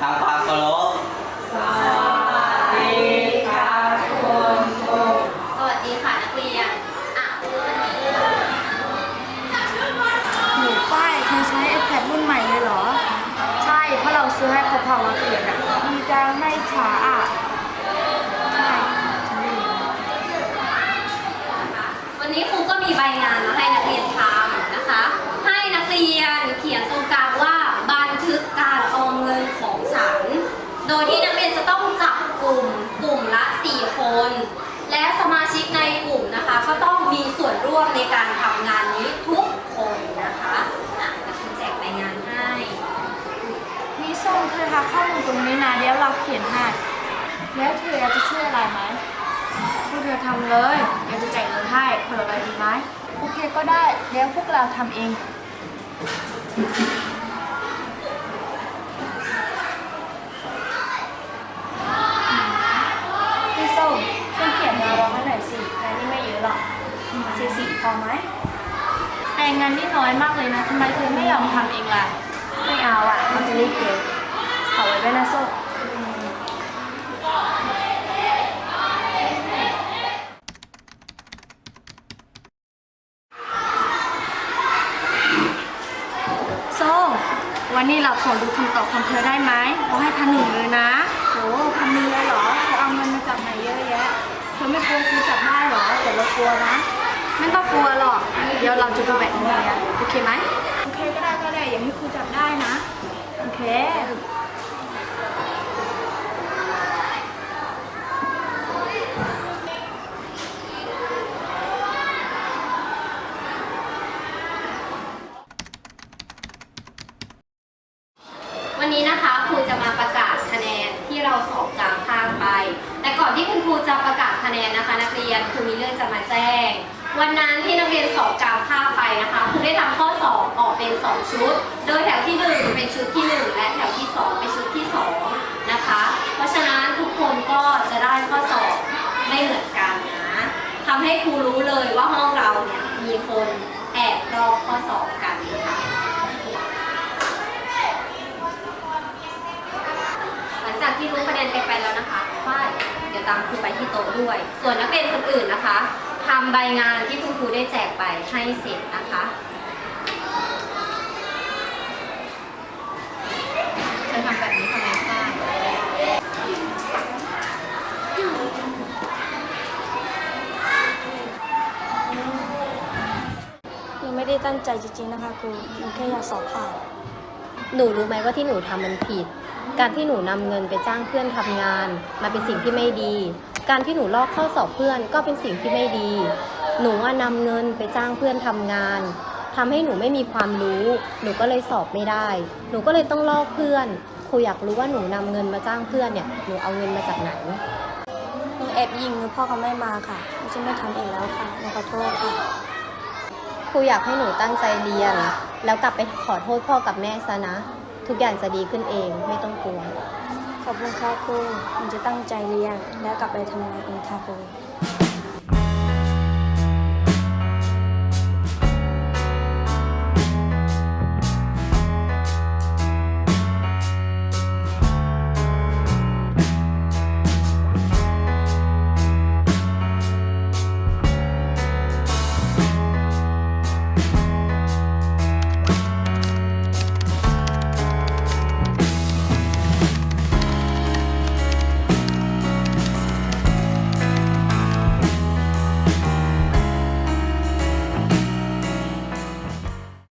啊 ต้องจับกลุ่มกลุ่มละ 4 คน และสมาชิกในกลุ่มนะคะ ก็ต้องมีส่วนร่วมในการทำงานนี้ทุกคนนะคะอะเดี๋ยวครูแจกใบงานให้มีส้มเธอทักข้อมูลตรงนี้นะเดี๋ยวเราเขียนให้แล้วเธอจะช่วยอะไรไหมพวกเธอทำเลยเดี๋ยวจะแจกเงินให้เผื่ออะไรดีไหมโอเคก็ได้เดี๋ยวพวกเราทำเอง พี่ส้ม ช่วยเขียนมาร้องให้หน่อยสิงานนี่ไม่เยอะหรอกสี่สิบพอไหมแต่งานนี่น้อยมากเลยนะทำไมเธอไม่ยอมทำเองล่ะ ไม่เอาอะ มันจะรีบเก็บเอาไว้ด้วยนะส้มส้มวันนี้เราขอดูคำตอบของเธอได้ไหมเราให้พันหนึ่งเลยนะ โหพันหนึ่งเลยเหรอเธอเอาเงินมาจากไหนเยอะแยะเธอไม่กลัวครูจับได้เหรอแต่เรากลัวนะไม่ต้องกลัวหรอก เดี๋ยวเราจะดูแบบนี้นะโอเคไหมโอเคก็ได้ก็ได้อย่าให้ครูจับได้นะโอเควันนี้นะคะครูจะมาประกาศ แนนนะคะ นักเรียนครูมีเรื่องจะมาแจ้ง วันนั้นที่นักเรียนสอบกลางภาคไปนะคะครูได้ทำข้อสอบออกเป็น 2 ชุด โดยแถวที่ 1 เป็นชุดที่ 1 และแถวที่ 2 เป็นชุดที่ 2 นะคะ เพราะฉะนั้นทุกคนก็จะได้ข้อสอบไม่เหมือนกันนะทำให้ครูรู้เลยว่าห้องเราเนี่ยมีคนแอบลอกข้อสอบกันนะคะ หลังจากที่รู้คะแนนกันไปแล้วนะคะฝ้ายเดี๋ยว ตามครูไปที่โต๊ะด้วย ส่วนนักเรียนคนอื่นนะคะทำใบงานที่คุณครูได้แจกไปให้เสร็จนะคะเธอทำแบบนี้ทำไมฝ้ายหนูไม่ได้ตั้งใจจริงๆนะคะครูหนูแค่อยากสอบผ่าน หนูรู้ไหมว่าที่หนูทำมันผิด การที่หนูนำเงินไปจ้างเพื่อนทำงานมันเป็นสิ่งที่ไม่ดี การที่หนูลอกข้อสอบเพื่อนก็เป็นสิ่งที่ไม่ดี หนูว่านำเงินไปจ้างเพื่อนทำงานทำให้หนูไม่มีความรู้ หนูก็เลยสอบไม่ได้ หนูก็เลยต้องลอกเพื่อน ครูอยากรู้ว่าหนูนำเงินมาจ้างเพื่อนเนี่ย หนูเอาเงินมาจากไหนหนูแอบยิงพ่อกับแม่มาค่ะหนูจะไม่ทำอีกแล้วค่ะหนูขอโทษค่ะ ครูอยากให้หนูตั้งใจเรียน แล้วกลับไปขอโทษพ่อกับแม่ซะนะ ทุกอย่างจะดีขึ้นเองไม่ต้องกลัว ขอบคุณค่ะครูหนูจะตั้งใจเรียนแล้วกลับไปทำงานเองค่ะครู